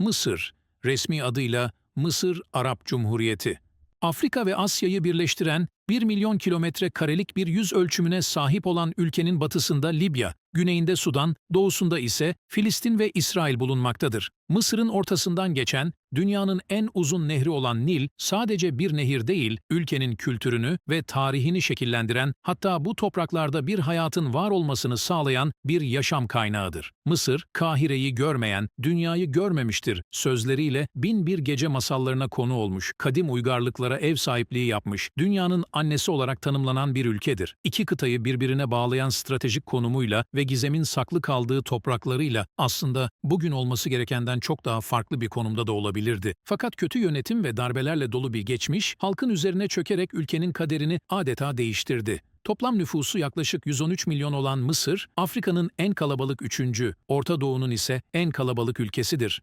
Mısır, resmi adıyla Mısır Arap Cumhuriyeti. Afrika ve Asya'yı birleştiren 1 milyon kilometre karelik bir yüz ölçümüne sahip olan ülkenin batısında Libya, güneyinde Sudan, doğusunda ise Filistin ve İsrail bulunmaktadır. Mısır'ın ortasından geçen, dünyanın en uzun nehri olan Nil, sadece bir nehir değil, ülkenin kültürünü ve tarihini şekillendiren, hatta bu topraklarda bir hayatın var olmasını sağlayan bir yaşam kaynağıdır. Mısır, Kahire'yi görmeyen, dünyayı görmemiştir sözleriyle bin bir gece masallarına konu olmuş, kadim uygarlıklara ev sahipliği yapmış, dünyanın annesi olarak tanımlanan bir ülkedir. İki kıtayı birbirine bağlayan stratejik konumuyla ve gizemin saklı kaldığı topraklarıyla aslında bugün olması gerekenden çok daha farklı bir konumda da olabilirdi. Fakat kötü yönetim ve darbelerle dolu bir geçmiş, halkın üzerine çökerek ülkenin kaderini adeta değiştirdi. Toplam nüfusu yaklaşık 113 milyon olan Mısır, Afrika'nın en kalabalık üçüncü, Orta Doğu'nun ise en kalabalık ülkesidir.